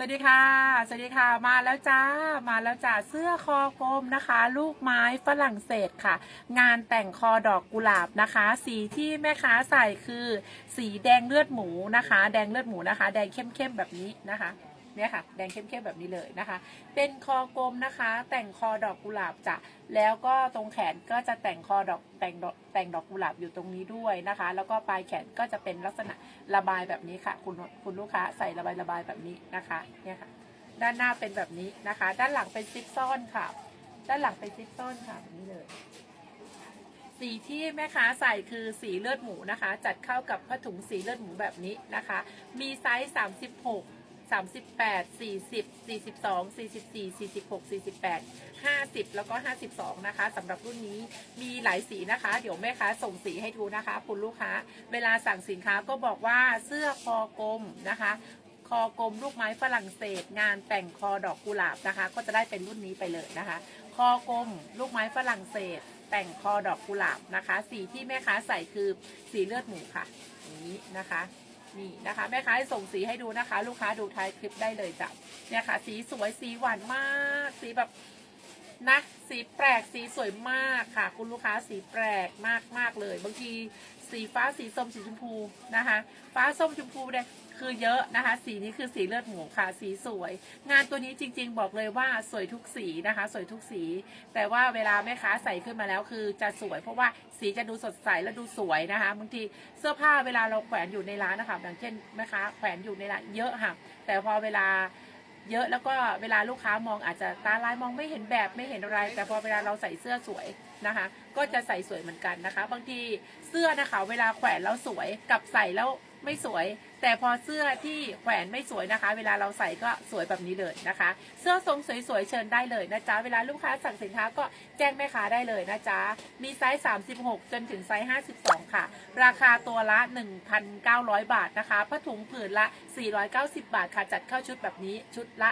สวัสดีค่ะ สวัสดีค่ะ มาแล้วจ้า มาแล้วจ้า เสื้อคอกลมนะคะ ลูกไม้ฝรั่งเศสค่ะ งานแต่งคอดอกกุหลาบนะคะ สีที่แม่ค้าใส่คือ สีแดงเลือดหมูนะคะ แดงเลือดหมูนะคะ แดงเข้มๆแบบนี้นะคะ เนี่ยค่ะแดงเข้มๆแบบนี้เลยนะคะ เป็นคอกลมนะคะ แต่งคอดอกกุหลาบจ้ะแล้วก็ตรงแขนก็จะแต่งคอดอกแต่งดอกแต่งดอกกุหลาบอยู่ตรงนี้ด้วยนะคะ แล้วก็ปลายแขนก็จะเป็นลักษณะระบายแบบนี้ค่ะ คุณคุณลูกค้าใส่ระบายระบายแบบนี้นะคะเนี่ยค่ะด้านหน้าเป็นแบบนี้นะคะ ด้านหลังเป็นซิปซ่อนค่ะ ด้านหลังเป็นซิปซ่อนค่ะแบบนี้เลยสีที่แม่ค้าใส่คือสีเลือดหมูนะคะ จัดเข้ากับผ้าถุงสีเลือดหมูแบบนี้นะคะ มีไซส์ 36 38 40 42 44 46 48 50แล้วก็52นะคะสำหรับรุ่นนี้มีหลายสีนะคะ เดี๋ยวแม่ค้าส่งสีให้ดูนะคะ คุณลูกค้า เวลาสั่งสินค้าก็บอกว่าเสื้อคอกลมนะคะคอกลมลูกไม้ฝรั่งเศส งานแต่งคอดอกกุหลาบนะคะ ก็จะได้เป็นรุ่นนี้ไปเลยนะคะ คอกลมลูกไม้ฝรั่งเศส แต่งคอดอกกุหลาบนะคะ สีที่แม่ค้าใส่คือสีเลือดหมูค่ะนี้นะคะ นี่นะคะ แม่ค้าส่งสีให้ดูนะคะ ลูกค้าดูท้ายคลิปได้เลยจ้ะเนี่ยค่ะ สีสวยสีหวานมาก สีแบบนะสีแปลกสีสวยมากค่ะ คุณลูกค้าสีแปลกมากมากเลย บางที สีฟ้าสีส้มสีชมพูนะคะ ฟ้าส้มชมพูเนี่ยคือเยอะนะคะ สีนี้คือสีเลือดหมูค่ะ สีสวย งานตัวนี้จริง ๆ บอกเลยว่าสวยทุกสีนะคะ สวยทุกสี แต่ว่าเวลาแม่ค้าใส่ขึ้นมาแล้วคือจะสวย เพราะว่าสีจะดูสดใสและดูสวยนะคะบางทีเสื้อผ้าเวลาเราแขวนอยู่ในร้านนะคะอย่างเช่นแม่ค้าแขวนอยู่ในร้านเยอะค่ะแต่พอเวลา เยอะแล้วก็เวลาลูกค้ามองอาจจะตาลายมองไม่เห็นแบบไม่เห็นอะไร แต่พอเวลาเราใส่เสื้อสวยนะคะ ก็จะใส่สวยเหมือนกันนะคะ บางทีเสื้อนะคะ เวลาแขวนแล้วสวยกับใส่แล้ว ไม่สวย แต่พอเสื้อที่แขวนไม่สวยนะคะ เวลาเราใส่ก็สวยแบบนี้เลยนะคะ เสื้อทรงสวยๆเชิญได้เลยนะจ๊ะเวลาลูกค้าสั่งสินค้าก็แจ้งแม่ค้าได้เลยนะจ๊ะมีไซส์ 36 จนถึงไซส์ 52 ค่ะ ราคาตัวละ 1,900 บาทนะคะผ้าถุงผืนละ 490 บาทค่ะจัดเข้าชุดแบบนี้ชุดละ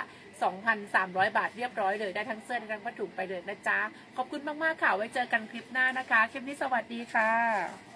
2,300 บาทเรียบร้อยเลยได้ทั้งเสื้อได้ทั้งผ้าถุงไปเลยนะจ๊ะขอบคุณมากๆค่ะไว้เจอกันคลิปหน้านะคะ คลิปนี้สวัสดีค่ะ